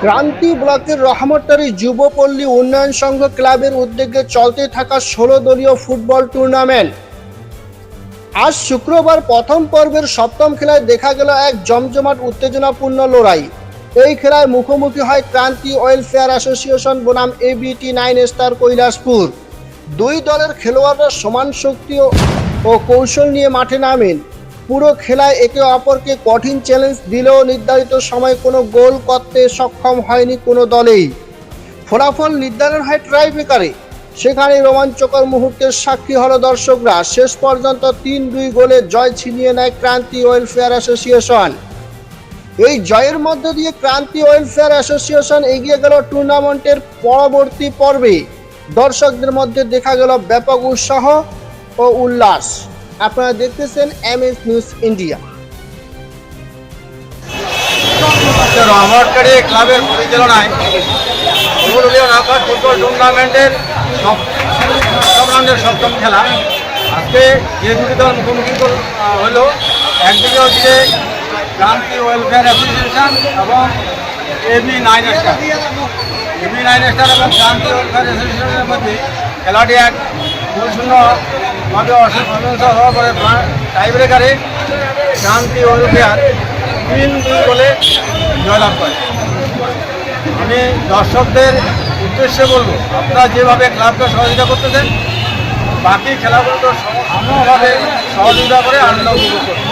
ক্রান্তি ব্লকের রহমতটারি যুবপল্লী উন্নয়ন সংঘ ক্লাবের উদ্যোগে চলতে থাকা ষোলো দলীয় ফুটবল টুর্নামেন্ট। আজ শুক্রবার প্রথম পর্বের সপ্তম খেলায় দেখা গেল এক জমজমাট উত্তেজনাপূর্ণ লড়াই। এই খেলায় মুখোমুখি হয় ক্রান্তি ওয়েলফেয়ার অ্যাসোসিয়েশন বনাম এবিটি নাইন স্টার কৈলাসপুর। দুই দলের খেলোয়াড়রা সমান শক্তি ও- ও কৌশল নিয়ে মাঠে নামেন। পুরো খেলায় একে অপরকে কঠিন চ্যালেঞ্জ দিলেও নির্ধারিত সময় কোনো গোল করতে সক্ষম হয়নি কোনো দলেই। ফলাফল নির্ধারণ হয় ট্রাই ব্রেকারে সেখানে রোমাঞ্চকর মুহূর্তের সাক্ষী হলো দর্শকরা। শেষ পর্যন্ত তিন দুই গোলে জয় ছিনিয়ে নেয় ক্রান্তি ওয়েলফেয়ার অ্যাসোসিয়েশন। এই জয়ের মধ্য দিয়ে ক্রান্তি ওয়েলফেয়ার অ্যাসোসিয়েশন এগিয়ে গেল টুর্নামেন্টের পরবর্তী পর্বে। দর্শকদের মধ্যে দেখা গেল ব্যাপক উৎসাহ ও উল্লাস। আপনারা দেখতেছেন এম এস নিউজ ইন্ডিয়া। রহমতকারী ক্লাবের পরিচালনায় পুরুলিয়া নকআউট ফুটবল টুর্নামেন্টের সপ্তম রাউন্ডের সপ্তম খেলা। আজকে যে দুটি দল মুখোমুখি হলো একদিকে হচ্ছে ক্রান্তি ওয়েলফেয়ার অ্যাসোসিয়েশন এবং AB nine star. AB nine star এবং ক্রান্তি ওয়েলফেয়ার অ্যাসোসিয়েশনের মধ্যে খেলাটি এক দুই শূন্যভাবে অসীমাংশ হওয়ার পরে টাই ব্রেকারে ক্রান্তি ওয়েলফেয়ার তিন দুই বলে জয়লাভ করে। আমি দর্শকদের উদ্দেশ্যে বলব, আপনারা যেভাবে ক্লাবকে সহযোগিতা করতেছেন, বাকি খেলাগুলো সহযোগিতা করে আনন্দ উপভোগ করুন